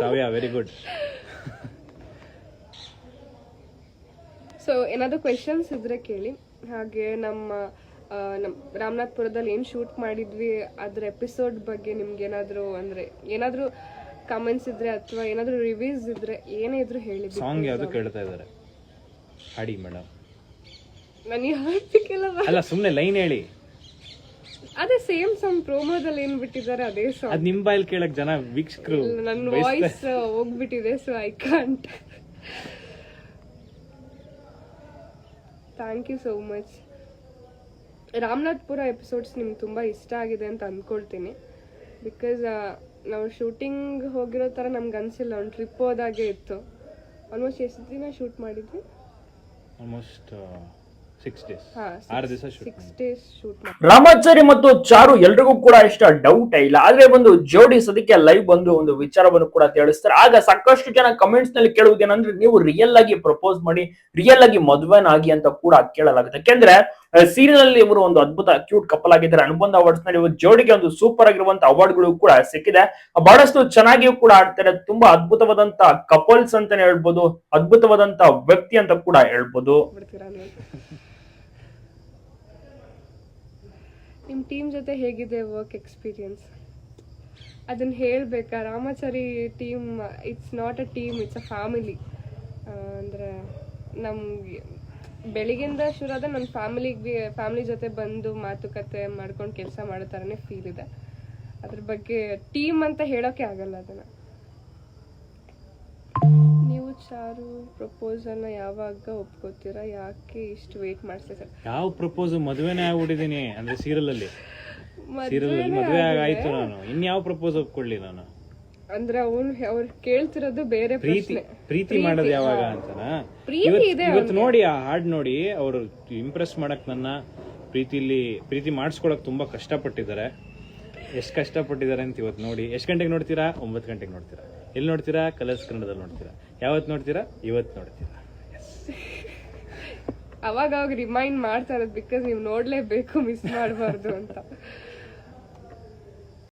ಶ್ರಾವ್ಯ very good so ಏನಾದರೂ questions ಇದ್ರೆ ಕೇಳಿ. ಹಾಗೆ ನಮ್ಮ ಆ, ನಮ್ ರಾಮನಾಥ್ಪುರದಲ್ಲಿ ಏನು ಶೂಟ್ ಮಾಡಿದ್ವಿ ಅದ್ರ ಎಪಿಸೋಡ್ ಬಗ್ಗೆ ನಿಮ್ಗೆ ಏನಾದರೂ ಅಂದರೆ ಏನಾದರೂ ಕಮೆಂಟ್ಸ್ ಇದ್ರೆ ಅಥವಾ ಏನಾದರೂ ರಿವ್ಯೂಸ್ ಇದ್ರೆ ಏನೇ ಇದ್ರೂ ಹೇಳಿ ಸಾಂಗ್ ಯಾವುದು ಕೇಳ್ತಾ ಇದ್ದಾರೆ? ಹಾಡಿ ಮೇಡಮ್ ನನಗೆ ಹಾಡ್ಲಿಕ್ಕೆಲ್ಲ ಬ- ಅಲ್ಲ ಸುಮ್ಮನೆ ಲೈನ್ ಹೇಳಿ. ಅದೇ ಸೇಮ್ ಸಮ್ ಪ್ರೋಮೋದಲ್ಲಿ ಏನು ಬಿಟ್ಟಿದ್ದಾರೆ ಅದೇ ಸಾಂಗ್ ಅದ್ ನಿಮ್ ಬಾಯಲ್ಲಿ ಕೇಳಕ್ ಜನ ವೀಕ್ಷಕರು ನನ್ನ ವಾಯ್ಸ್ ಹೋಗ್ಬಿಟ್ಟಿದೆ so I can't thank you so much Ramanathpura episodes ನಿಮ್ಗೆ ತುಂಬ ಇಷ್ಟ ಆಗಿದೆ ಅಂತ ಅಂದ್ಕೊಳ್ತೀನಿ ಬಿಕಾಸ್ ನಾವು ಶೂಟಿಂಗ್ ಹೋಗಿರೋ ಥರ ನಮ್ಗೆ ಅನಿಸಿಲ್ಲ ಒಂದು ಟ್ರಿಪ್ ಹೋದಾಗೆ ಇತ್ತು. ಆಲ್ಮೋಸ್ಟ್ ಎಷ್ಟು ದಿನ ಶೂಟ್ ಮಾಡಿದ್ವಿ? ಆಲ್ಮೋಸ್ಟ್ ರಾಮಾಚಾರಿ ಮತ್ತು ಚಾರು ಎಲ್ರಿಗೂ ಕೂಡ ಇಷ್ಟ ಡೌಟ್ ಇಲ್ಲ. ಆದ್ರೆ ಒಂದು ಜೋಡಿ ಸದಕ್ಕೆ ಲೈವ್ ಬಂದು ಒಂದು ವಿಚಾರವನ್ನು ಕೂಡ ತಿಳಿಸ್ತಾರೆ. ಆಗ ಸಾಕಷ್ಟು ಜನ ಕಮೆಂಟ್ಸ್ನಲ್ಲಿ ಕೇಳುವುದೇನಂದ್ರೆ ನೀವು ರಿಯಲ್ ಆಗಿ ಪ್ರಪೋಸ್ ಮಾಡಿ ರಿಯಲ್ ಆಗಿ ಮದುವೆನಾಗಿ ಅಂತ ಕೂಡ ಕೇಳಲಾಗುತ್ತೆ. ಯಾಕೆಂದ್ರೆ ಸೀರಿಯಲ್ ಅಲ್ಲಿ ಇವರು ಒಂದು ಅದ್ಭುತ ಕ್ಯೂಟ್ ಕಪಲ್ ಆಗಿದ್ದಾರೆ. ಅನುಬಂಧ ಅವಾರ್ಡ್ಸ್ನಲ್ಲಿ ಇವರು ಜೋಡಿಗೆ ಒಂದು ಸೂಪರ್ ಆಗಿರುವಂತ ಅವಾರ್ಡ್ಗಳು ಕೂಡ ಸಿಕ್ಕಿದೆ. ಬಹಳಷ್ಟು ಚೆನ್ನಾಗಿಯೂ ಕೂಡ ಆಡ್ತಾರೆ. ತುಂಬಾ ಅದ್ಭುತವಾದಂತ ಕಪಲ್ಸ್ ಅಂತಾನೆ ಹೇಳ್ಬೋದು ಅದ್ಭುತವಾದಂತ ವ್ಯಕ್ತಿ ಅಂತ ಕೂಡ ಹೇಳ್ಬೋದು ಬಿಡ್ತೀರಾ ನೀವು ನಿಮ್ಮ ಟೀಮ್ ಜೊತೆ ಹೇಗಿದೆ ವರ್ಕ್ ಎಕ್ಸ್ಪೀರಿಯನ್ಸ್ ಅದನ್ನು ಹೇಳಬೇಕಾ? Ramachari team it's not a team it's a family ಅಂದರೆ ನಮಗೆ ಬೆಳಿಗ್ಗೆಯಿಂದ ಶುರು ಆದ ನನ್ನ ಫ್ಯಾಮಿಲಿಗೆ ಫ್ಯಾಮಿಲಿ ಜೊತೆ ಬಂದು ಮಾತುಕತೆ ಮಾಡ್ಕೊಂಡು ಕೆಲಸ ಮಾಡೋ ಥರನೇ ಫೀಲ್ ಇದೆ. ಅದ್ರ ಬಗ್ಗೆ ಟೀಮ್ ಅಂತ ಹೇಳೋಕ್ಕೆ ಆಗಲ್ಲ ಅದನ್ನು. ನೀವು ಪ್ರಪೋಸ್ ಪ್ರಪೋಸಲ್ನ ಯಾವಾಗ ಒಪ್ಕೋತೀರಾ? ಯಾಕೆ ಇಷ್ಟು ವೇಟ್ ಮಾಡಿಸ್ತೀರಾ ಯಾವ ಪ್ರಪೋಸ್ ಮದುವೆನೇ ಆಗ್ಬಿಟ್ಟಿದೀನಿ ಅಂದ್ರೆ ಸೀರಿಯಲ್ ಅಲ್ಲಿ ಸೀರಿಯಲ್ ಅಲ್ಲಿ ಮದುವೆ ಆಗಾಯ್ತು ನಾನು. ಇನ್ಯಾವ ಪ್ರಪೋಸ್ ಒಪ್ಕೊಳ್ಳಿ ನಾನು? ಅಂದ್ರೆ ಅವ್ರು ಅವ್ರು ಕೇಳ್ತಿರೋದು ಬೇರೆ ಪ್ರೀತಿ ಪ್ರೀತಿ ಮಾಡೋದು ಯಾವಾಗ ಅಂತನಾ? ಪ್ರೀತಿ ಇವತ್ತು ಇದೆ ಇವತ್ತು ನೋಡಿ ಆ ಹಾಡ್ ನೋಡಿ ಅವರು ಇಂಪ್ರೆಸ್ ಮಾಡಕ್ ನನ್ನ ಪ್ರೀತಿಲಿ ಪ್ರೀತಿ ಮಾಡಿಸ್ಕೊಳಕ್ ತುಂಬಾ ಕಷ್ಟಪಟ್ಟಿದ್ದಾರೆ. ಎಷ್ಟು ಕಷ್ಟಪಟ್ಟಿದ್ದಾರೆ ಅಂತ ಇವತ್ತು ನೋಡಿ. ಎಷ್ಟು ಗಂಟೆಗೆ ನೋಡ್ತೀರಾ? ಒಂಬತ್ತು ಗಂಟೆಗೆ ನೋಡ್ತೀರಾ. ಎಲ್ಲಿ ನೋಡ್ತೀರಾ? ಕಲರ್ಸ್ ಕನ್ನಡದಲ್ಲಿ ನೋಡ್ತೀರಾ. ಯಾವತ್ತು ನೋಡ್ತೀರಾ? ಇವತ್ತು ನೋಡ್ತೀರಾ. ಅವಾಗ ಅವಾಗ ರಿಮೈಂಡ್ ಮಾಡ್ತಾ ಇರೋದು ಬಿಕಾಸ್ ನೀವು ನೋಡ್ಲೇಬೇಕು ಮಿಸ್ ಮಾಡಬಾರ್ದು ಅಂತ.